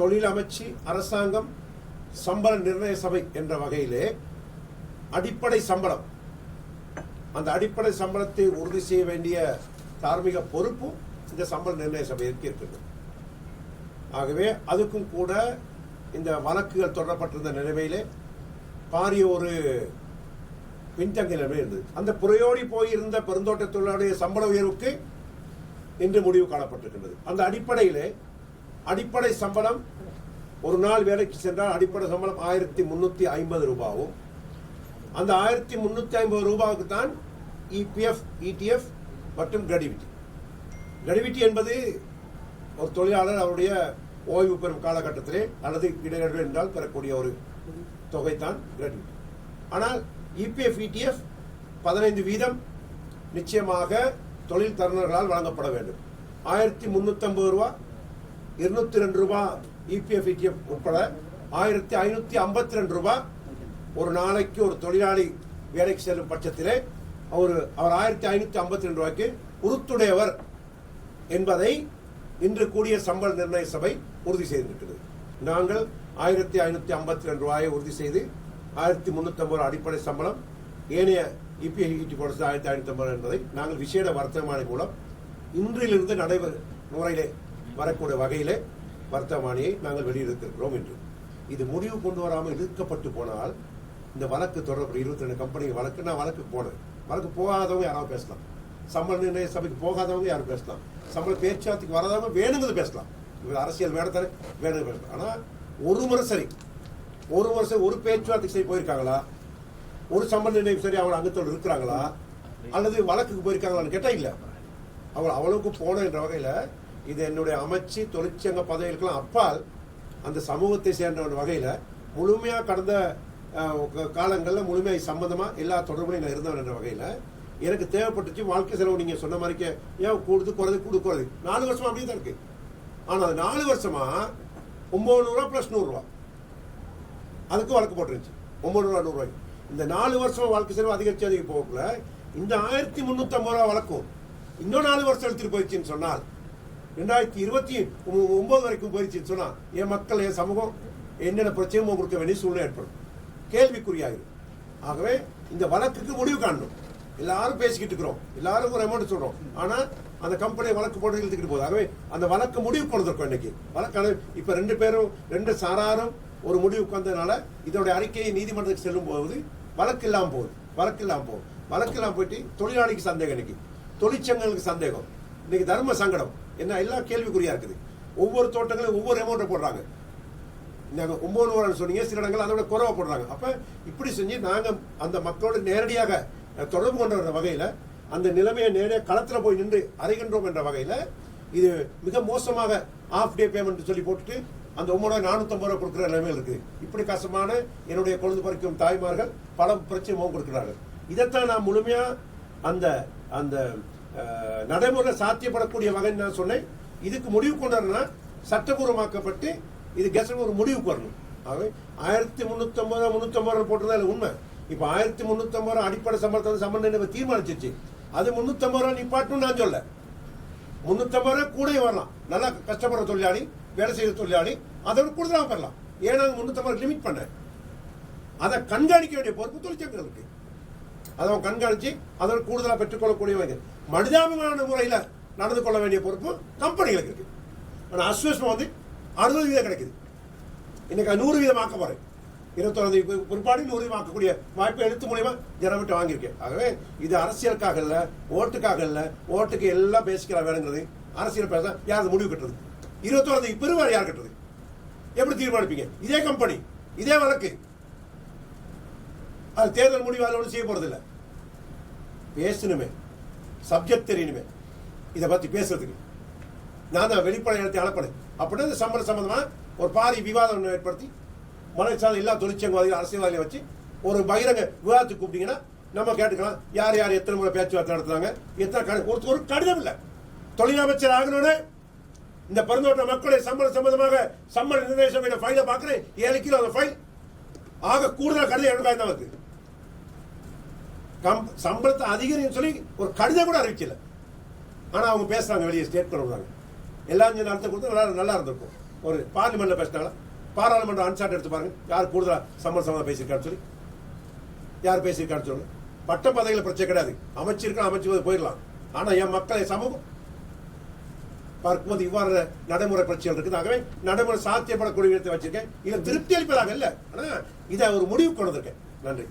தொழில் அமைச்சு அரசாங்கம் சம்பள நிர்ணய சபை என்ற வகையிலே அடிப்படை சம்பளம். அந்த அடிப்படை சம்பளத்தை உறுதி செய்ய வேண்டிய தார்மீக பொறுப்பும் இந்த சம்பள நிர்ணய சபைக்கு இருக்குது ஆகவே அதுக்கும் கூட இந்த வழக்குகள் தொடரப்பட்டிருந்த நிலைமையிலே பாரிய ஒரு பின்தங்கிய நிலைமை இருந்தது. அந்த புறையோடி போயிருந்த பெருந்தோட்ட தொழிலாளருடைய சம்பள உயர்வுக்கு இன்று முடிவு காணப்பட்டிருக்கின்றது. அந்த அடிப்படையிலே அடிப்படை சம்பளம் ஒரு நாள் வேலைக்கு சென்றால் அடிப்படை சம்பளம் ஆயிரத்தி முன்னூத்தி ஐம்பது ரூபாவும். அந்த ஆயிரத்தி முன்னூத்தி ஐம்பது ரூபாவுக்கு தான் இபிஎஃப் இடிஎஃப் மற்றும் கிரெடிவிட்டி கிரெடிவிட்டி என்பது ஒரு தொழிலாளர் அவருடைய ஓய்வு பெறும் காலகட்டத்திலே அல்லது இடைநடுவே என்றால் பெறக்கூடிய ஒரு தொகை தான் கிரெடிவிட்டி ஆனால் இபிஎஃப் இடிஎஃப் பதினைந்து வீதம் நிச்சயமாக தொழில் தருணர்களால் வழங்கப்பட வேண்டும். ஆயிரத்தி முந்நூற்றம்பது ரூபா இருநூத்தி ரெண்டு ரூபா இபிஎஃப் இடிஎஃப் உட்பட ஆயிரத்தி ஐநூத்தி ஐம்பத்தி ரெண்டு ரூபா ஒரு நாளைக்கு ஒரு தொழிலாளி வேலைக்கு செல்லும் பட்சத்திலே அவர் அவர் ஆயிரத்தி ஐநூத்தி ஐம்பத்தி ரெண்டு ரூபாய்க்கு உறுத்துடையவர் என்பதை இன்று கூடிய சம்பள நிர்ணய சபை உறுதி செய்திருக்கிறது. நாங்கள் ஆயிரத்தி ஐநூத்தி ஐம்பத்தி ரெண்டு ரூபாயை உறுதி செய்து ஆயிரத்தி முன்னூத்தி ஐம்பது அடிப்படை சம்பளம் ஏனைய இபிஐடி போடுறது ஆயிரத்தி ஐநூத்தி ஐம்பது என்பதை நாங்கள் விசேட வர்த்தமானி மூலம் இன்றிலிருந்து நடைபெறும் முறையிலே வரக்கூடிய வகையில் வர்த்தமானியை நாங்கள் வெளியிடுத்திருக்கிறோம் என்று. இது முடிவு கொண்டு வராமல் இழுக்கப்பட்டு போனால் இந்த வழக்கு தொடர்பு இருபத்தி ரெண்டு கம்பெனி வழக்கு நான் வழக்கு போனேன் வழக்கு போகாதவங்க யாராவது பேசலாம். சம்பள நிர்ணய சபைக்கு போகாதவங்க யாரும் பேசலாம். சம்பள பேச்சுவார்த்தைக்கு வராதவங்க வேணுங்கிறது பேசலாம். இவர் அரசியல் வேடத்தானே வேணுங்க பேசலாம். ஆனால் ஒரு முறை சரி. ஒரு வருஷம் சரி ஒரு பேச்சுவார்த்தைக்கு சரி போயிருக்காங்களா? ஒரு சம்பள நிர்ணயம் சரி அவங்க அங்கத்தோடு இருக்கிறாங்களா? அல்லது வழக்குக்கு போயிருக்காங்களான்னு கேட்டால் இல்லை. அவள் அவ்வளவுக்கு போன என்ற இது என்னுடைய அமைச்சு தொழிற்சங்க பதவிகளுக்கெல்லாம் அப்பால் அந்த சமூகத்தை சேர்ந்த ஒரு முழுமையாக கடந்த காலங்களில் முழுமையாக சம்மந்தமாக எல்லா தொடர்புலையும் நான் இருந்தவன் என்ற வகையில் எனக்கு தேவைப்பட்டுச்சு வாழ்க்கை செலவு நீங்கள் சொன்ன மாதிரிக்கே. ஏன் கூடுது குறைது கூடு குறைது. நாலு வருஷமாக அப்படியே தான் இருக்குது ஆனால் அது நாலு வருஷமாக ஒம்பது நூறுரூவா ப்ளஸ் நூறுரூவா. அதுக்கும் வழக்கு போட்டுருந்துச்சு. ஒம்பது ரூபா நூறுரூவாய்க்கு இந்த நாலு வருஷம் வாழ்க்கை செலவு அதிகரிச்சு அதிக போகல இந்த ஆயிரத்தி முந்நூற்றம்பது ரூபா வழக்கும் இன்னும் நாலு வருஷம் எடுத்துட்டு போயிடுச்சுன்னு சொன்னால் ரெண்டாயிரத்தி இருபத்தி ஒன்பது வரைக்கும் போயிடுச்சுன்னு சொன்னால் என் மக்கள் என் சமூகம் என்னென்ன பிரச்சனையும் கொடுக்க வேண்டிய சூழ்நிலை ஏற்படும். கேள்விக்குறியாயிரும். ஆகவே இந்த வழக்குக்கு முடிவு காணணும். எல்லாரும் பேசிக்கிட்டு இருக்கிறோம். எல்லாரும் ஒரு அமௌண்ட் சொல்கிறோம் ஆனால் அந்த கம்பெனியை வழக்கு போட்டு இழுத்துக்கிட்டு போகுது. ஆகவே அந்த வழக்கு முடிவு கொண்டு வந்திருக்கோம் இன்னைக்கு வழக்கான இப்போ ரெண்டு பேரும் ரெண்டு சாராரும் ஒரு முடிவுக்கு வந்ததுனால இதோட அறிக்கையை நீதிமன்றத்துக்கு செல்லும் போது வழக்கு இல்லாமல் போகுது. வழக்கு இல்லாமல் போகுது. வழக்கு இல்லாமல் போயிட்டு தொழிலாளிக்கு சந்தேகம் இன்னைக்கு. தொழிற்சங்கங்களுக்கு சந்தேகம். இன்னைக்கு தர்ம சங்கடம். என்ன எல்லாம் கேள்விக்குறியா இருக்குது? ஒவ்வொரு தோட்டங்களும் ஒவ்வொரு அமௌண்ட்டை போடுறாங்க. நாங்கள் ஒம்பது ரூபாய் சொன்னீங்க சில இடங்கள் அதோட குறைவா போடுறாங்க. அப்போ இப்படி செஞ்சு நாங்கள் அந்த மக்களோடு நேரடியாக தொடர்பு தொடர்பு கொண்ட வகையில் அந்த நிலைமையை நேரடியாக களத்தில் போய் நின்று அறைகின்றோம் என்ற வகையில் இது மிக மோசமாக ஆஃப் டே பேமெண்ட் சொல்லி போட்டுட்டு அந்த ஒம்பது நானூற்றம்பது ரூபா கொடுக்குற நிலைமையில் இருக்குது. இப்படி கஷ்டமான என்னுடைய குழந்தை பறிக்கும் தாய்மார்கள் பல பிரச்சனை முகம் கொடுக்கிறார்கள். இதைத்தான் நான் முழுமையாக அந்த அந்த நடைமுறை சாத்தியப்படக்கூடிய வகை நான் சொன்னேன். இதுக்கு முடிவு கொண்டு வரணும்னா சட்டபூர்வமாக்கப்பட்டு இது கெசட் ஒரு முடிவுக்கு வரணும். ஆகவே ஆயிரத்தி முந்நூற்றம்பது ரூபா முந்நூற்றம்பது ரூபா போட்டதா உண்மை. இப்போ ஆயிரத்தி முந்நூற்றம்பது ரூபா அடிப்படை சம்பளத்தை சம்பந்தம் தீர்மானிச்சிச்சு. அது முந்நூற்றம்பது ரூபா நிப்பாட்டும் நான் சொல்ல முந்நூற்றம்பது ரூபா கூட வரலாம். நல்லா கஷ்டப்படுற தொழிலாளி வேலை செய்கிற தொழிலாளி அதோட கூடுதலாக பெறலாம். ஏன்னா முந்நூற்றம்பது ரூபா லிமிட் பண்ணேன். அதை கண்காணிக்க வேண்டிய பொறுப்பு தொழிற்சங்கங்களுக்கு. அதை அவன் கண்காணித்து அதோட கூடுதலாக பெற்றுக்கொள்ளக்கூடியவங்க. மனிதாபிமான முறையில் நடந்து கொள்ள வேண்டிய பொறுப்பு கம்பெனிகளுக்கு இருக்குது ஆனால் அஸ்வஸ்மம் வந்து அறுபது வீதம் கிடைக்குது. இன்றைக்கி நூறு வீதமாக்க போகிறேன் இருபத்தொன்பது பிற்பாடு நூறு வீதமாக்கக்கூடிய வாய்ப்பை எழுத்து மூலியமா ஜனவிட்டு வாங்கியிருக்கேன். ஆகவே இது அரசியலுக்காக இல்லை ஓட்டுக்காக இல்லை ஓட்டுக்கு எல்லாம் பேசிக்கலாம் வேணுங்கிறது அரசியல் பேச யார் முடிவு கட்டுறது? இருபத்தொன்பது பெருவாரி யார் கட்டுறது? எப்படி தீர்மானிப்பீங்க? இதே கம்பெனி இதே வழக்கு. அது தேர்தல் முடிவு அதில் ஒன்றும் செய்ய போகிறதில்ல பேசணுமே. சப்ஜெக்ட் தெரியணுமே. இதை பற்றி பேசுறதுக்கு. நான் தான் வெளிப்படை இடத்தை அனுப்பினேன். அப்படின்னா இந்த சம்பள சம்பந்தமாக ஒரு பாரி விவாதம் ஏற்படுத்தி மனசாத எல்லா தொழிற்சங்கவாதிகள் அரசியல்வாதிகளை வச்சு ஒரு பகிரங்க விவாதத்துக்கு கூப்பிட்டீங்கன்னா நம்ம கேட்டுக்கலாம். யார் யார் எத்தனை முறை பேச்சுவார்த்தை நடத்துறாங்க எத்தனை கடி- ஒரு ஒரு கடிதம் இல்லை. தொழிலமைச்சர் ஆகணும்னு இந்த பெருந்தோட்ட மக்களை சம்பள சம்பந்தமாக சம்பள நிர்ணய சபையில ஃபைலை பார்க்குறேன். ஏழு கிலோ அந்த ஃபைல் ஆக கூடுதல் கடிதம் எனக்கு தான் வருது கம்- சம்பளத்தை அதிகரின்னு சொல்லி ஒரு கடிதம் கூட அறிவிக்கல. ஆனால் அவங்க பேசுகிறாங்க வெளியே ஸ்டேட் பண்ணுறாங்க எல்லாம் கொஞ்சம் நடத்த கொடுத்து நல்லா நல்லா இருந்திருக்கும். ஒரு பார்லிமெண்ட்டில் பேசினாலும் பாராளுமன்ற அன்சாட் எடுத்து பாருங்க. யார் கூடுதலாக சம்பளம் சம்பளம் பேசியிருக்கான்னு சொல்லி. யார் பேசியிருக்கான்னு சொல்லுங்க. பட்ட பதவியில பிரச்சனை கிடையாது. அமைச்சிருக்கலாம் அமைச்சு போயிடலாம். ஆனால் என் மக்கள் சமூகம். பார்க்கும்போது இவ்வாறு நடைமுறை பிரச்சனைகள் இருக்குது. ஆகவே நடைமுறை சாத்தியப்படக்கூடிய விதத்தை வச்சிருக்கேன். இதை திருப்தி அளிப்பதாக இல்லை. ஆனால் இதை ஒரு முடிவு கொண்டு வந்திருக்கேன். நன்றி.